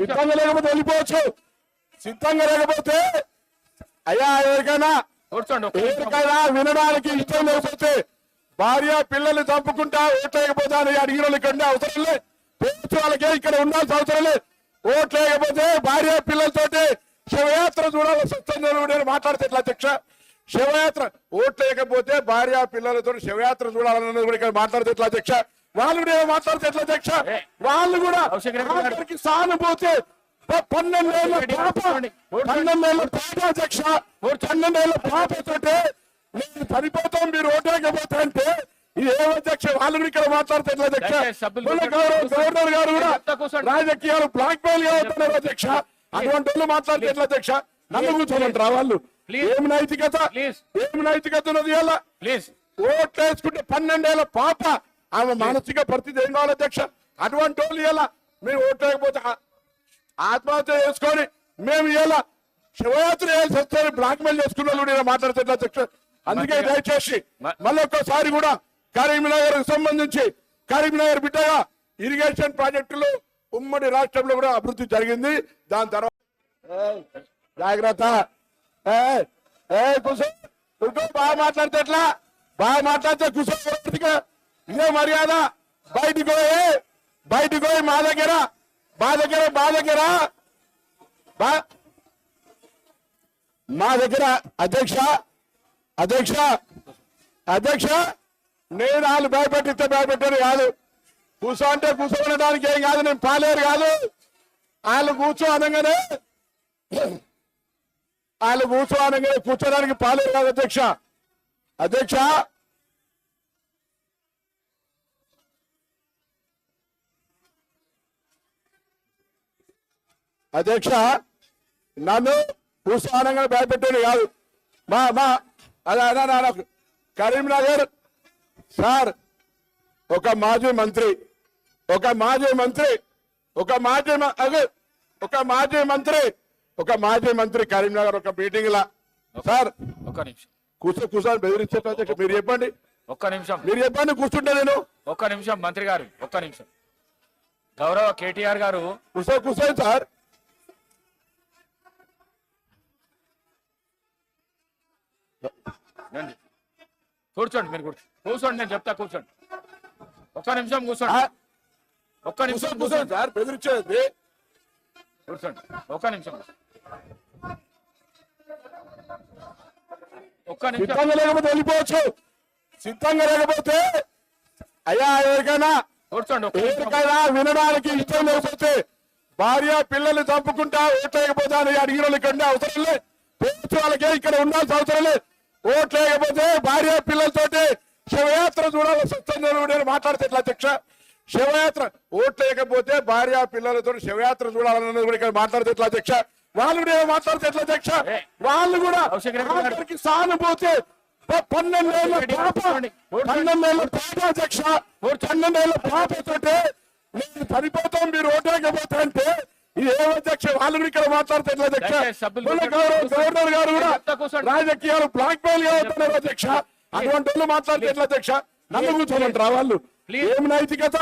సిద్ధంగా లేకపోతే వెళ్ళిపోవచ్చు. సిద్ధంగా లేకపోతే అయ్యా ఎవరికైనా. ఎవరికైనా వినడానికి ఇష్టం లేకపోతే భార్య పిల్లల్ని చంపుకుంటా ఓట్లేకపోతే అని అడిగిన వాళ్ళు ఇక్కడ ఉండే అవసరం లేదు. వాళ్ళకే ఇక్కడ ఉండాల్సిన అవసరం లేదు. ఓట్లేకపోతే భార్య పిల్లలతోటి శివయాత్ర చూడాల్సి వస్తుంది నేను మాట్లాడితే ఎట్లా అధ్యక్ష? శివయాత్ర. ఓట్లేకపోతే భార్య పిల్లలతో శివయాత్ర చూడాలన్నది కూడా ఇక్కడ మాట్లాడితే ఎట్లా అధ్యక్ష? వాళ్ళు కూడా మాట్లాడితే ఎట్లా అధ్యక్ష. వాళ్ళు కూడా. ఆఖరికి సానుభూతి ప- పన్నెండేళ్ళ రెడ్డి గారు పాప అధ్యక్ష. పన్నెండేళ్ళ పాపతోటే నేను చనిపోతాం మీరు ఓటేకపోతే అంటే ఇది ఏ అధ్యక్ష? వాళ్ళు కూడా ఇక్కడ మాట్లాడితే ఎట్లా అధ్యక్ష? గవర్నర్ గారు కూడా. రాజకీయాలు బ్లాక్ మెయిల్ అవుతున్నారు అధ్యక్ష. అటువంటి వాళ్ళు మాట్లాడితే ఎట్లా అధ్యక్ష? నన్ను కూర్చోమంటారా వాళ్ళు. ఏం నైతికత. ఏం నైతికత ఉన్నది ప్లీజ్. ఓట్లేసుకుంటే పన్నెండేళ్ళ పాప ఆమె మానసిక పరిస్థితి ఏం కావాలి అధ్యక్ష? అటువంటి వాళ్ళు ఇలా మేము ఓట్లేకపోతే ఆత్మహత్య చేసుకొని మేము ఇలా శివయాత్ర చేయాల్సి వస్తే బ్లాక్ మెయిల్ చేసుకున్న వాళ్ళు కూడా ఇలా మాట్లాడితే ఎట్లా అధ్యక్ష. అందుకే. దయచేసి మళ్ళీ ఒక్కసారి కూడా కరీంనగర్ సంబంధించి కరీంనగర్ బిడ్డగా ఇరిగేషన్ ప్రాజెక్టులు ఉమ్మడి రాష్ట్రంలో కూడా అభివృద్ధి జరిగింది. దాని తర్వాత జాగ్రత్త. బాగా మాట్లాడితే ఎట్లా? బాగా మాట్లాడితే పూర్తిగా. ఇదే మర్యాద. బయటికి పోయి బయటికి పోయి మా దగ్గర మా దగ్గర మా దగ్గర మా దగ్గర అధ్యక్ష అధ్యక్ష అధ్యక్ష నేను వాళ్ళు భయపెట్టిస్తే భయపెట్టారు కాదు. కూర్చో అంటే కూర్చోబడడానికి ఏం కాదు నేను పాలేరు కాదు. వాళ్ళు కూర్చో అనగానే వాళ్ళు కూర్చో అనగానే కూర్చోడానికి పాలేరు కాదు అధ్యక్ష. అధ్యక్ష అధ్యక్ష నన్ను కూర్చోనంగా భయపెట్టేది కాదు. మా మా అదే నాకు కరీంనగర్ సార్ ఒక మాజీ మంత్రి ఒక మాజీ మంత్రి ఒక మాజీ ఒక మాజీ మంత్రి ఒక మాజీ మంత్రి కరీంనగర్ ఒక మీటింగ్ లా సార్ ఒక్క నిమిషం. కూర్చో కూర్చొని అధ్యక్ష మీరు చెప్పండి. ఒక్క నిమిషం. మీరు చెప్పండి కూర్చుంటే నేను. ఒక్క నిమిషం మంత్రి గారు ఒక్క నిమిషం. గౌరవ కేటీఆర్ గారు కూర్చో కూర్చోండి సార్. రండి. కూర్చోండి మీరు కూర్చో కూర్చోండి నేను చెప్తా కూర్చోండి. ఒక్క నిమిషం కూర్చోండి. ఒక్క నిమిషం కూర్చోండి సార్. బెదిరించేది కూర్చోండి. ఒక్క నిమిషం. ఒక్క నిమిషం. సిద్ధంగా లేకపోతే వెళ్ళిపోవచ్చు. సిద్ధంగా లేకపోతే అయ్యా ఎవరికైనా కూర్చోండి ఎవరికైనా వినడానికి ఇష్టం లేకపోతే భార్య పిల్లల్ని చంపుకుంటా ఓట్లేకపోతే అని అడిగిన వాళ్ళు ఇక్కడ అవసరం లేదు వాళ్ళకే ఇక్కడ ఉండాల్సిన అవసరం లేదు ఓట్లేకపోతే భార్య పిల్లలతోటి శివయాత్ర చూడాల్సి వస్తుంది నేను మాట్లాడితే ఎట్లా అధ్యక్ష శివయాత్ర ఓట్లేకపోతే భార్య పిల్లలతో శివయాత్ర చూడాలన్నది కూడా ఇక్కడ మాట్లాడితే ఎట్లా అధ్యక్ష వాళ్ళు కూడా ఏమో మాట్లాడితే ఎట్లా అధ్యక్ష. వాళ్ళు కూడా. ఆఖరికి సానుభూతి ప- పన్నెండేళ్ళ రెడ్డి గారు పాప. పన్నెండేళ్ళ పాప అధ్యక్ష పన్నెండేళ్ళ పాపతోటే నేను చనిపోతాం మీరు ఓటేకపోతే అంటే అధ్యక్ష వాళ్ళు కూడా ఇక్కడ మాట్లాడితే ఎట్లా అధ్యక్ష? గవర్నర్ గారు కూడా. రాజకీయాలు బ్లాక్ మెయిల్ అవుతున్నారు అధ్యక్ష. అటువంటి వాళ్ళు మాట్లాడితే ఎట్లా అధ్యక్ష? నన్ను కూర్చోమంటారా వాళ్ళు. ఏం నైతికత.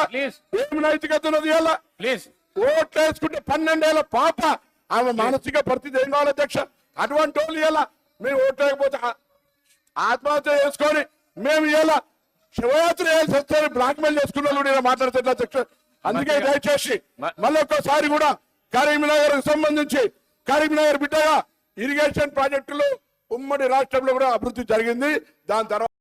ఏం నైతికత ఉన్నది ఇలా ప్లీజ్ ఓట్లేసుకుంటే పన్నెండేళ్ళ పాప. ఆమె మానసిక పరిస్థితి ఏం కావాలి అధ్యక్ష? అటువంటి వాళ్ళు ఇలా మేము ఓట్లేకపోతే ఆ- ఆత్మహత్య చేసుకొని మేము ఇలా శివయాత్ర చేయాల్సి వస్తే బ్లాక్ మెయిల్ చేసుకున్న వాళ్ళు ఎట్లా అధ్యక్ష? అందుకే. దయచేసి మళ్ళీ ఒక్కసారి కూడా కరీంనగర్ సంబంధించి కరీంనగర్ బిడ్డగా ఇరిగేషన్ ప్రాజెక్టులు ఉమ్మడి రాష్ట్రంలో కూడా అభివృద్ధి జరిగింది. దాని తర్వాత